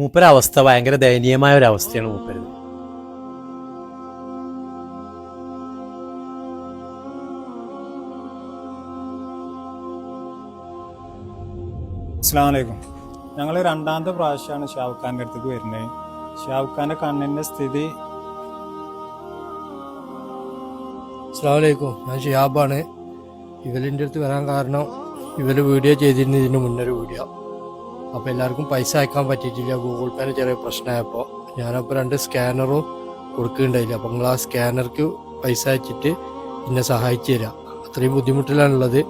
മൂപ്പര അവസ്ഥ ഭയങ്കര ദയനീയമായ ഒരു അവസ്ഥയാണ് മൂപ്പര് അസ്സാം വലൈക്കും ഞങ്ങൾ രണ്ടാമത്തെ പ്രാവശ്യമാണ് ഷാവുഖ് ഖാന്റെ അടുത്തേക്ക് വരുന്നത്. ഷാവുഖ് ഖാന്റെ കണ്ണിന്റെ സ്ഥിതി അസ്സാമലൈക്കും ഞാൻ ഷിയാബാണ് ഇവലിന്റെ അടുത്ത് വരാൻ കാരണം ഇവർ വീഡിയോ ചെയ്തിരുന്നു ഇതിന് മുന്നൊരു വീഡിയോ. അപ്പോൾ എല്ലാവർക്കും പൈസ അയക്കാൻ പറ്റിയിട്ടില്ല. ഗൂഗിൾ പേന് ചെറിയ പ്രശ്നമായപ്പോൾ ഞാനപ്പോൾ രണ്ട് സ്കാനറും കൊടുക്കുകയുണ്ടായില്ല അപ്പം നിങ്ങൾ ആ സ്കാനർക്ക് പൈസ അയച്ചിട്ട് എന്നെ സഹായിച്ചു തരാം. അത്രയും ബുദ്ധിമുട്ടിലാണുള്ളത്.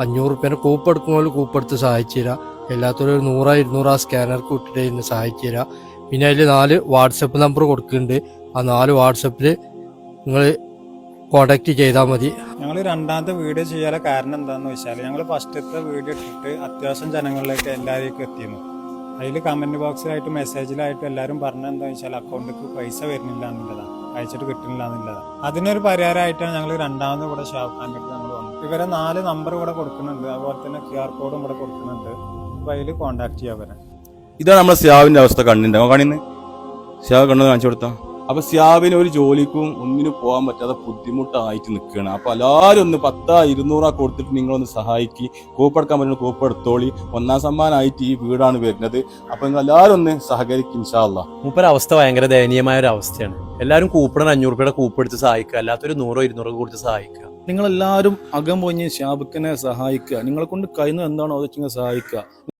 അഞ്ഞൂറ് റുപ്യേനെ കൂപ്പ് എടുക്കുമ്പോൾ കൂപ്പ് എടുത്ത് സഹായിച്ചു തരാം. എല്ലാത്തോടും ഒരു നൂറ ഇരുന്നൂറ് ആ സ്കാനർക്ക് വിട്ടിട്ട് എന്നെ സഹായിച്ചു തരാം. പിന്നെ അതിൽ നാല് വാട്സപ്പ് നമ്പർ കൊടുക്കുന്നുണ്ട്. ആ നാല് വാട്സപ്പിൽ നിങ്ങൾ കോണ്ടാക്ട് ചെയ്താൽ മതി. ഞങ്ങൾ രണ്ടാമത്തെ വീഡിയോ ചെയ്യാനുള്ള കാരണം എന്താണെന്ന് വെച്ചാൽ ഞങ്ങൾ ഫസ്റ്റത്തെ വീഡിയോ ഇട്ടിട്ട് അത്യാവശ്യം ജനങ്ങളിലേക്ക് എല്ലാവരേക്കും എത്തിയിരുന്നു. അതിൽ കമന്റ് ബോക്സിലായിട്ട് മെസ്സേജിലായിട്ട് എല്ലാവരും പറഞ്ഞത് എന്താണെന്ന് വെച്ചാൽ അക്കൗണ്ടിലേക്ക് പൈസ വരുന്നില്ല എന്നുള്ളതാണ്. അയച്ചിട്ട് കിട്ടുന്നില്ല എന്നുള്ളതാണ്. അതിനൊരു പരിഹാരമായിട്ടാണ് ഞങ്ങൾ രണ്ടാമത് ഇവിടെ ഷാവുഖ് ഖാന്റെ അടുത്ത് നമ്മൾ വന്നത്. ഇവരെ നാല് നമ്പർ ഇവിടെ കൊടുക്കുന്നുണ്ട്. അതുപോലെ തന്നെ ക്യു ആർ കോഡും ഇവിടെ കൊടുക്കുന്നുണ്ട്. അപ്പോൾ അതിൽ കോൺടാക്ട് ചെയ്യാൻ വരാം ഇതാണ് നമ്മുടെ സ്യാവിന്റെ അവസ്ഥ കണ്ണിന്റെ കണ്ണിന്ന്? സ്യാവ് കണ്ണ് കാണിച്ചു കൊടുത്താ? അപ്പൊ സ്യാവിന് ഒരു ജോലിക്കും ഒന്നിനും പോകാൻ പറ്റാതെ ബുദ്ധിമുട്ടായിട്ട് നിൽക്കുകയാണ്. അപ്പൊ എല്ലാവരും ഒന്ന് പത്താ ഇരുന്നൂറാ കൊടുത്തിട്ട് നിങ്ങളൊന്ന് സഹായിക്കി. കൂപ്പെടുക്കാൻ പറ്റുന്ന കൂപ്പെടുത്തോളി ഒന്നാം സമ്മാനമായിട്ട് ഈ വീടാണ് വരുന്നത്. അപ്പൊ നിങ്ങൾ എല്ലാവരും ഒന്ന് സഹകരിക്കും ഇൻഷാല്ലാ മൂപ്പര അവസ്ഥ ഭയങ്കര ദയനീയമായ ഒരു അവസ്ഥയാണ് എല്ലാവരും കൂപ്പണ അഞ്ഞൂറ് രൂപയുടെ കൂപ്പെടുത്ത് സഹായിക്കുക. അല്ലാത്തൊരു നൂറോ ഇരുന്നൂറോ കൊടുത്ത് സഹായിക്കുക. നിങ്ങളെല്ലാവരും അകം പൊഞ്ഞ് ഷാബുക്കിനെ സഹായിക്കുക. നിങ്ങളെ കൊണ്ട് കഴിയുന്നത് എന്താണോ അത് സഹായിക്കുക.